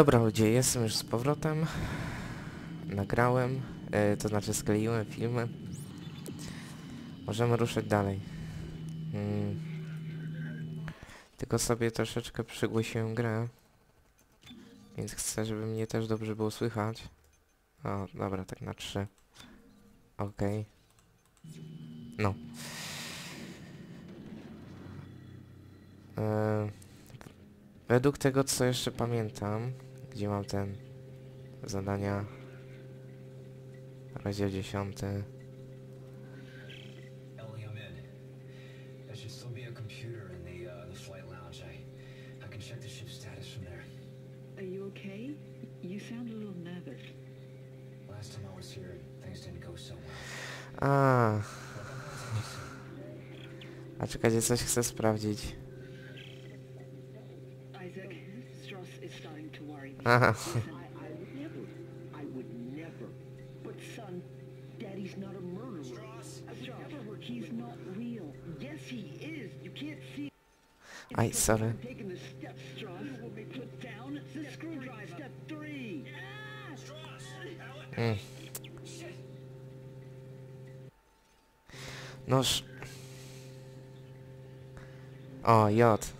Dobra ludzie, jestem już z powrotem. Nagrałem, e, to znaczy skleiłem filmy. Możemy ruszyć dalej. Mm. Tylko sobie troszeczkę przygłosiłem grę. Więc chcę, żeby mnie też dobrze było słychać. O, dobra, tak na trzy. Okej. No. E, według tego, co jeszcze pamiętam, gdzie mam ten zadania, rozdział 10. Ellie, I'm in. There should still be a uh, a little nervous. Last time I, I would never. I would never. But son, Daddy's not a murderer. Strauss, he's not real. Yes, he is. You can't see. aj, sorry. Taking the steps, Strauss will be put down. The screwdriver. Step three. Mm. Noż. O, J.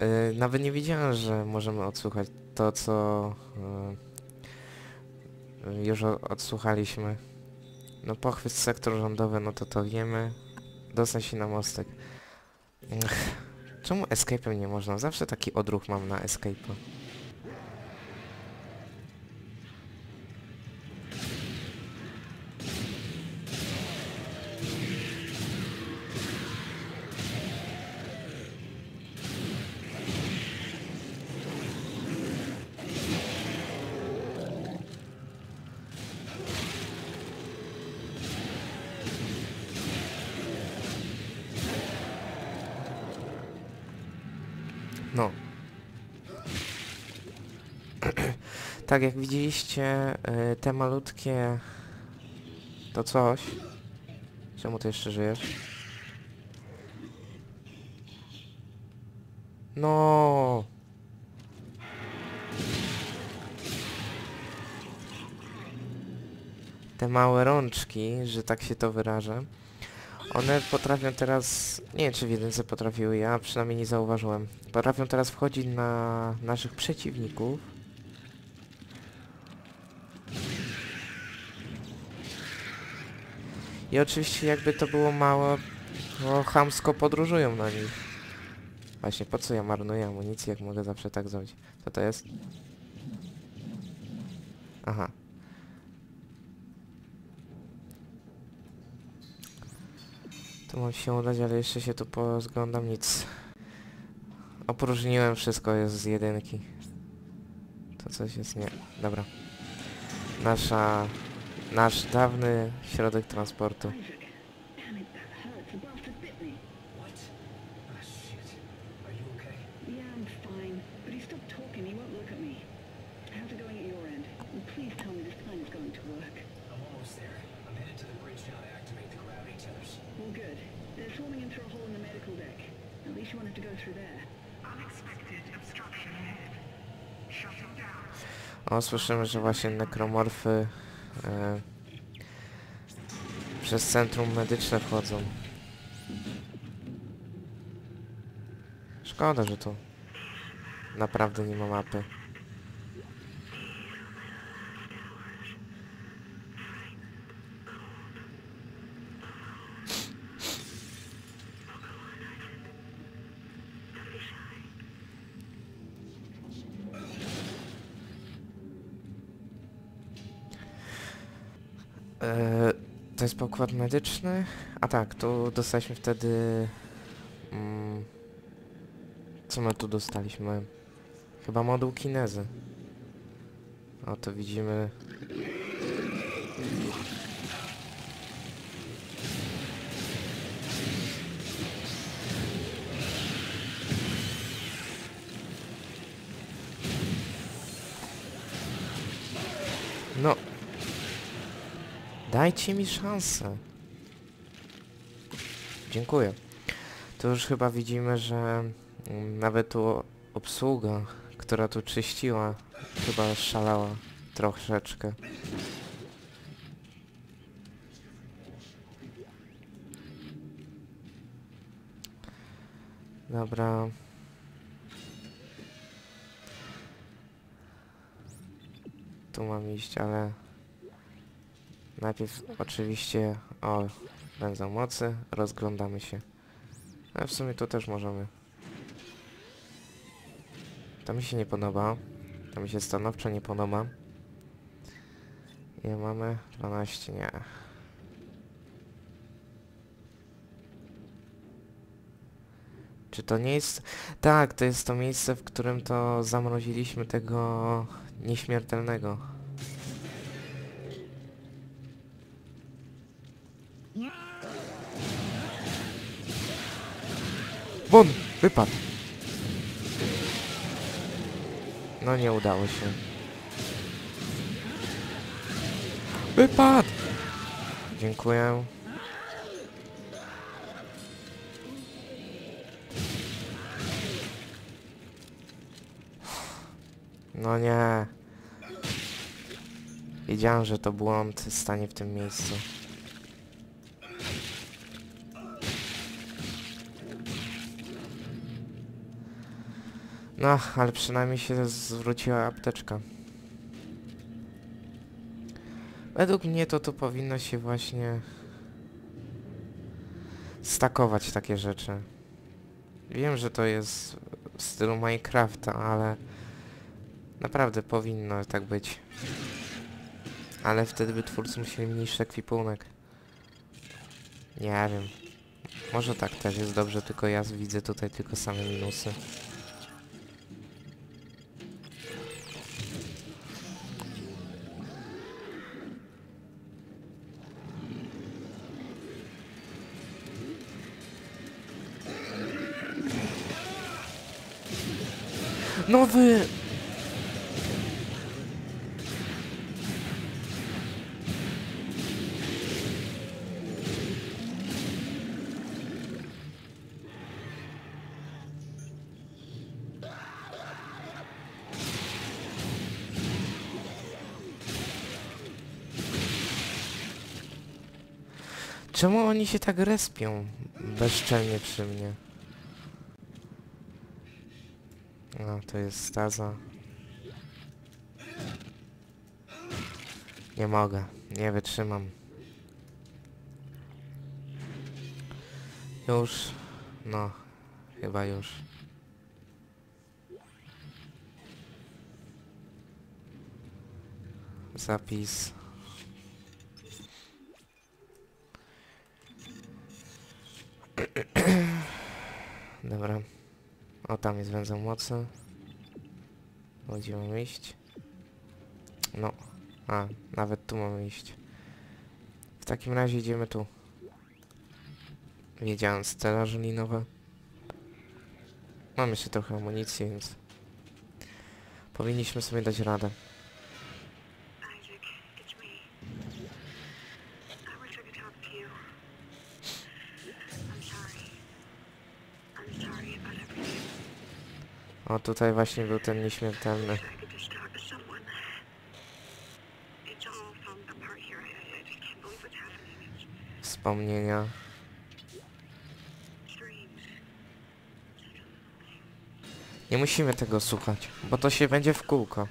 Yy, nawet nie wiedziałem, że możemy odsłuchać to, co yy, już odsłuchaliśmy. No pochwyt sektor rządowy, no to to wiemy. Dostać się na mostek. Czemu escape'em nie można? Zawsze taki odruch mam na escape'a. Tak jak widzieliście, y, te malutkie... To coś. Czemu ty jeszcze żyjesz? No. Te małe rączki, że tak się to wyrażę. One potrafią teraz, nie wiem czy w jedynce potrafiły, ja przynajmniej nie zauważyłem. Potrafią teraz wchodzić na naszych przeciwników. I oczywiście jakby to było mało, bo chamsko podróżują na nich. Właśnie, po co ja marnuję amunicję, jak mogę zawsze tak zrobić? Co to jest? Aha. To mam się udać, ale jeszcze się tu pozglądam nic. Opróżniłem wszystko, jest z jedynki. To coś jest nie... Dobra. Nasza... Nasz dawny środek transportu. O, słyszymy, że właśnie nekromorfy e, przez centrum medyczne wchodzą. Szkoda, że tu naprawdę nie ma mapy. E, to jest pokład medyczny? A tak, tu dostaliśmy wtedy... Mm, co my tu dostaliśmy? Chyba moduł kinezy. O, to widzimy... Dajcie mi szansę. Dziękuję. Tu już chyba widzimy, że mm, nawet tu obsługa, która tu czyściła, chyba szalała troszeczkę. Dobra. Tu mam iść, ale najpierw oczywiście o węzeł mocy, rozglądamy się. Ale w sumie tu też możemy. To mi się nie podoba. To mi się stanowczo nie podoba. Ile mamy? 12, nie. Czy to nie jest... Tak, to jest to miejsce, w którym to zamroziliśmy tego nieśmiertelnego. Won! Wypadł! No nie udało się. Wypadł! Dziękuję. No nie. Wiedziałem, że to błąd stanie w tym miejscu. No, ale przynajmniej się zwróciła apteczka. Według mnie to tu powinno się właśnie stakować takie rzeczy. Wiem, że to jest w stylu Minecrafta, ale naprawdę powinno tak być. Ale wtedy by twórcy musieli mniejszy ekwipunek. Nie wiem. Może tak też jest dobrze, tylko ja widzę tutaj tylko same minusy. Nowy! Czemu oni się tak respią bezczelnie przy mnie? No, to jest staza. Nie mogę, nie wytrzymam. Już, no, chyba już. Zapis. Dobra. Tam jest węzeł mocy. Gdzie mamy iść? No. A, nawet tu mamy iść. W takim razie idziemy tu. Wiedziałem, stelaże linowe. Mam jeszcze trochę amunicji, więc... Powinniśmy sobie dać radę. O, tutaj właśnie był ten nieśmiertelny. Wspomnienia. Nie musimy tego słuchać, bo to się będzie w kółko.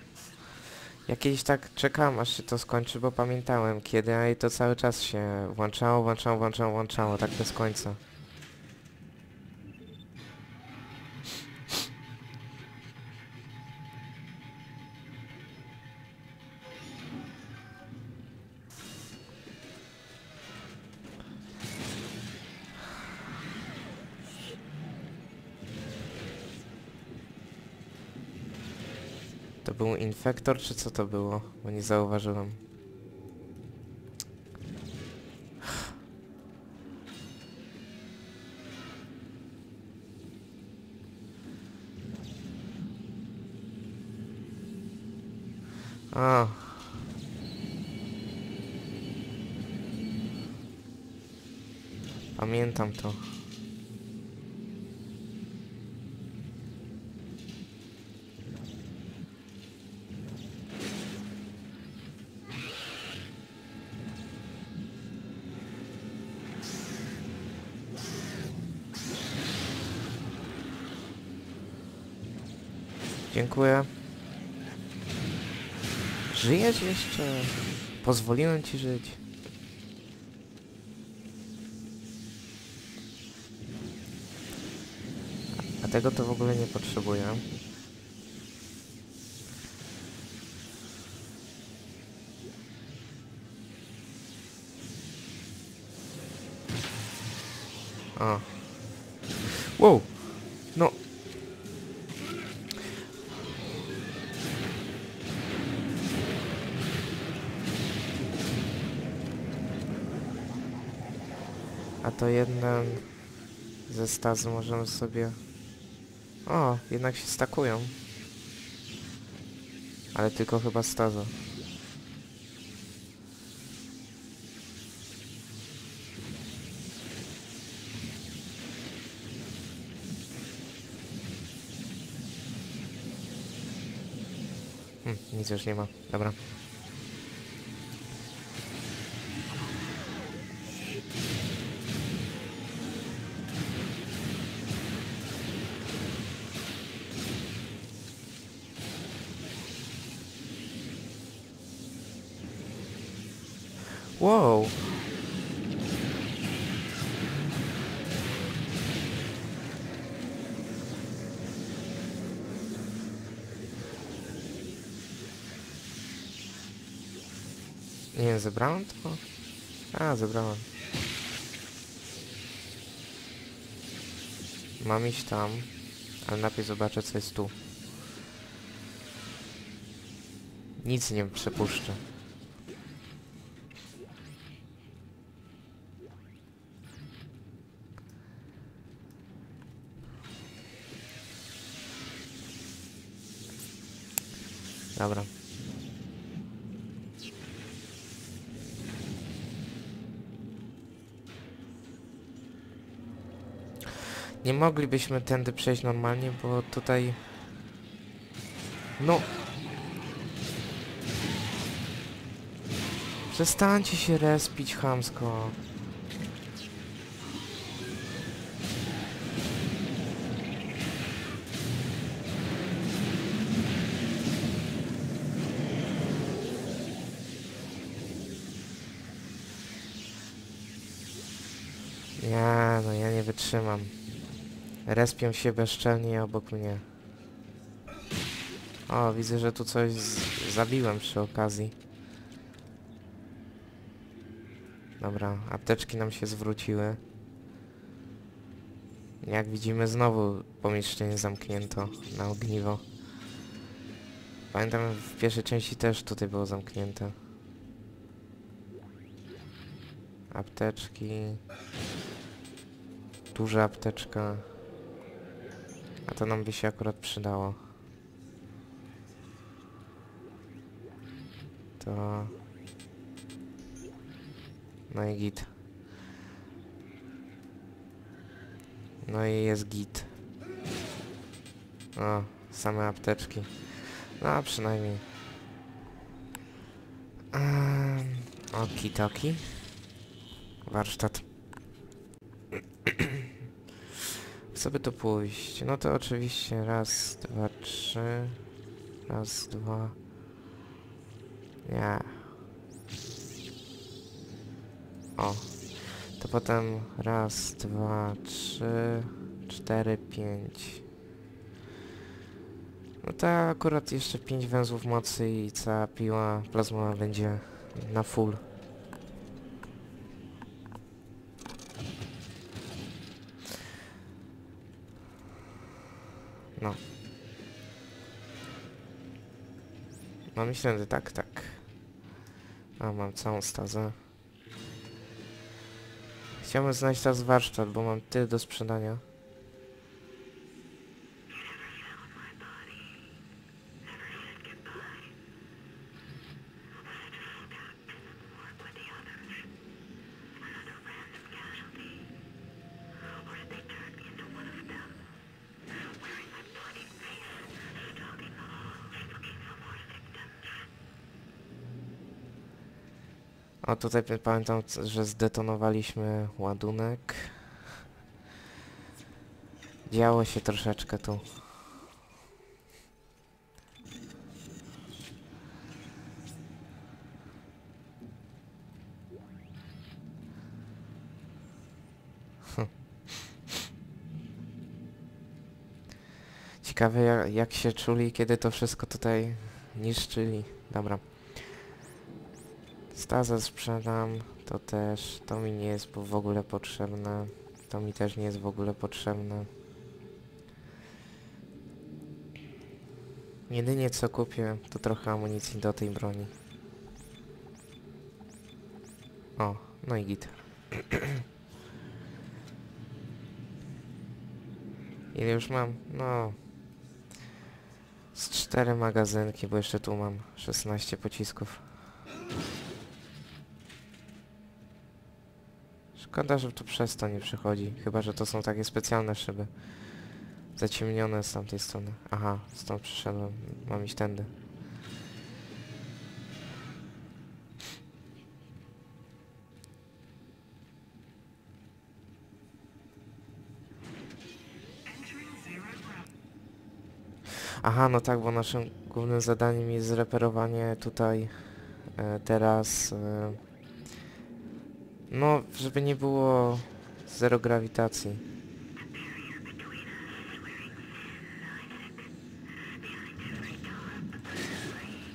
Ja kiedyś tak czekałem aż się to skończy, bo pamiętałem kiedy, a i to cały czas się włączało, włączało, włączało, włączało, tak bez końca. To był infektor, czy co to było? Bo nie zauważyłem. A. Pamiętam to. Dziękuję. Żyjesz jeszcze? Pozwoliłem ci żyć. A tego to w ogóle nie potrzebuję. Ze stazy możemy sobie... O, jednak się stakują. Ale tylko chyba staza. Hm, nic już nie ma. Dobra. Wow. Nie zebrałem to? A, zebrałem. Mam iść tam, ale najpierw zobaczę co jest tu. Nic nie przepuszczę. Dobra. Nie moglibyśmy tędy przejść normalnie, bo tutaj... No... Przestańcie się respić chamsko. Wytrzymam. Respią się bezczelnie obok mnie. O, widzę, że tu coś zabiłem przy okazji. Dobra, apteczki nam się zwróciły. Jak widzimy znowu pomieszczenie zamknięto na ogniwo. Pamiętam w pierwszej części też tutaj było zamknięte. Apteczki. Duża apteczka. A to nam by się akurat przydało. To... No i git. No i jest git. O, same apteczki. No a przynajmniej. Um, Okidoki. Warsztat. Chcę by to pójść. No to oczywiście raz, dwa, trzy. Raz, dwa. Nie. O. To potem raz, dwa, trzy, cztery, pięć. No to akurat jeszcze pięć węzłów mocy i cała piła plazmowa będzie na full. No. No myślę, że tak, tak. A, mam całą stazę. Chciałbym znaleźć teraz warsztat, bo mam tyle do sprzedania. A tutaj pamiętam, że zdetonowaliśmy ładunek. Działo się troszeczkę tu. Ciekawe jak się czuli, kiedy to wszystko tutaj niszczyli. Dobra. Stazę sprzedam, to też, to mi nie jest w ogóle potrzebne. To mi też nie jest w ogóle potrzebne. Jedynie co kupię, to trochę amunicji do tej broni. O, no i git. Ile już mam? No... Z cztery magazynki, bo jeszcze tu mam 16 pocisków. Szkoda, że tu przez to nie przychodzi. Chyba, że to są takie specjalne szyby. Zaciemnione z tamtej strony. Aha, stąd przyszedłem. Mam iść tędy. Aha, no tak, bo naszym głównym zadaniem jest zreperowanie tutaj e, teraz... E, no, żeby nie było zero grawitacji.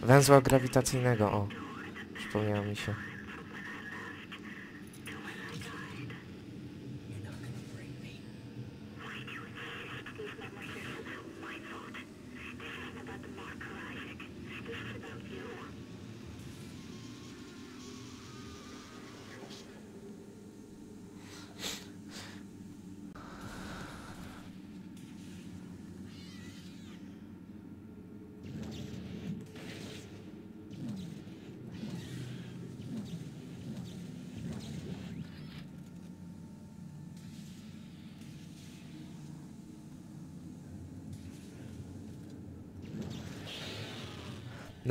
Węzła grawitacyjnego, o. Przypomniało mi się.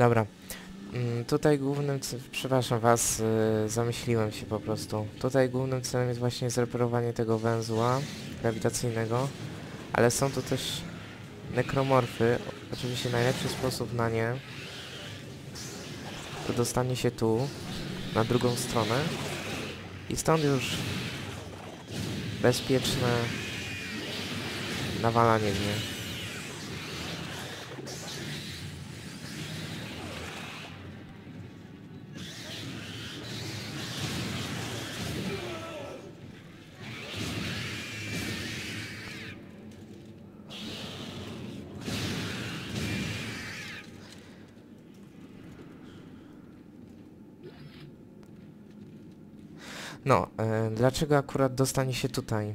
Dobra. Mm, Tutaj głównym, przepraszam was, y, zamyśliłem się po prostu. Tutaj głównym celem jest właśnie zreperowanie tego węzła grawitacyjnego, ale są tu też nekromorfy. Oczywiście najlepszy sposób na nie to dostanie się tu, na drugą stronę i stąd już bezpieczne nawalanie w nie. No, e, dlaczego akurat dostanie się tutaj?